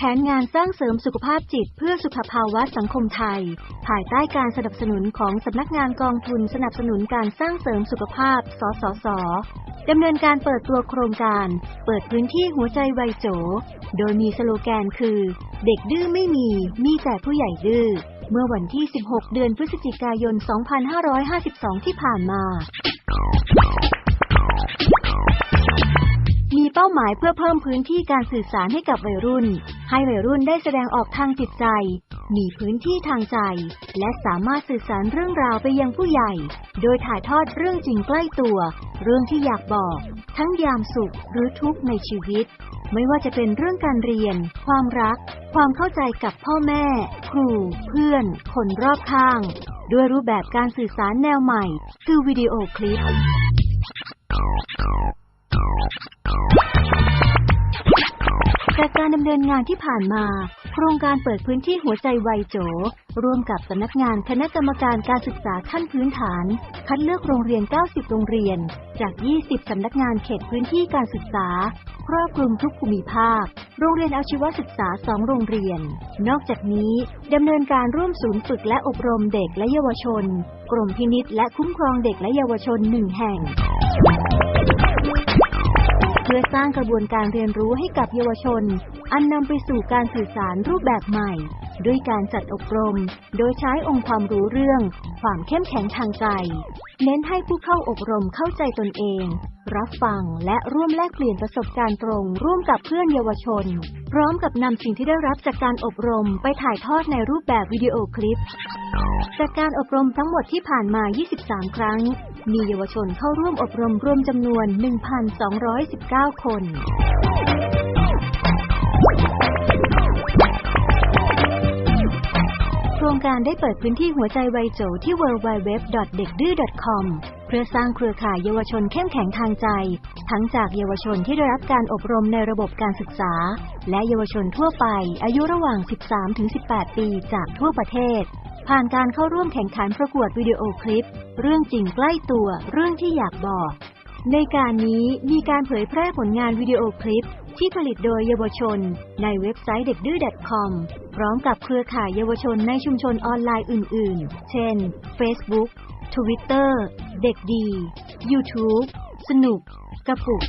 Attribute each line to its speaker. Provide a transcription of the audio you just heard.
Speaker 1: แผนงานสร้างเสริมสุขภาพจิตเพื่อสุขภาวะสังคมไทย ภายใต้การสนับสนุนของสำนักงานกองทุนสนับสนุนการสร้างเสริมสุขภาพ สสส ดำเนินการเปิดตัวโครงการ เปิดพื้นที่หัวใจไวโจ โดยมีสโลแกนคือ เด็กดื้อไม่มี มีแต่ผู้ใหญ่ดื้อ เมื่อวันที่ 16 เดือนพฤศจิกายน 2552 ที่ผ่านมา เป้าหมายเพื่อเพิ่มพื้นที่การสื่อสารให้กับวัยรุ่น ให้วัยรุ่นได้แสดงออกทางจิตใจ มีพื้นที่ทางใจ และสามารถสื่อสารเรื่องราวไปยังผู้ใหญ่ โดยถ่ายทอดเรื่องจริงใกล้ตัว เรื่องที่อยากบอก ทั้งยามสุขหรือทุกข์ในชีวิต ไม่ว่าจะเป็นเรื่องการเรียน ความรัก ความเข้าใจกับพ่อแม่ ครู เพื่อน คนรอบข้าง ด้วยรูปแบบการสื่อสารแนวใหม่ คือวิดีโอคลิป การดำเนินงานที่ผ่านมา โครงการเปิดพื้นที่หัวใจไวยโจ ร่วมกับสำนักงานคณะกรรมการการศึกษาขั้นพื้นฐาน คัดเลือกโรงเรียน 90 โรงเรียน จาก 20 สำนักงานเขตพื้นที่การศึกษา ครอบคลุมทุกภูมิภาค โรงเรียนอาชีวศึกษา 2 โรงเรียน นอกจากนี้ดำเนินการร่วมศูนย์ฝึกและอบรมเด็กและเยาวชน กรมพินิษและคุ้มครองเด็กและเยาวชนหนึ่งแห่ง พื่อสร้างกระบวนการเรียนรู้ให้กับเยาวชน อันนำไปสู่การสื่อสารรูปแบบใหม่ ด้วยการจัดอบรม โดยใช้องค์ความรู้เรื่อง ความเข้มแข็งทางใจ เน้นให้ผู้เข้าอบรมเข้าใจตนเอง รับฟังและร่วมแลกเปลี่ยนประสบการณ์ตรง ร่วมกับเพื่อนเยาวชน พร้อมกับนำสิ่งที่ได้รับจากการอบรมไปถ่ายทอดในรูปแบบวิดีโอคลิป จากการอบรมทั้งหมดที่ผ่านมา 23 ครั้ง มีเยาวชนเข้าร่วมอบรมรวมจำนวน 1,219 คนโครงการได้เปิดพื้นที่หัวใจไวโจที่ www.dekdue.com เพื่อสร้างเครือข่ายเยาวชนเข้มแข็งทางใจ ทั้งจากเยาวชนที่ได้รับการอบรมในระบบการศึกษา และเยาวชนทั่วไป อายุระหว่าง 13-18 ปีจากทั่วประเทศ ผ่านการเข้าร่วมแข่งขันประกวดวิดีโอคลิป เรื่องจริงใกล้ตัว เรื่องที่อยากบอก ในการนี้มีการเผยแพร่ผลงานวิดีโอคลิปที่ผลิตโดยเยาวชน ในเว็บไซต์เด็กดื้อ .com พร้อมกับเครือข่ายเยาวชนในชุมชนออนไลน์อื่น ๆ เช่น Facebook ทวิตเตอร์ เด็กดี ยูทูบ สนุก กระปุก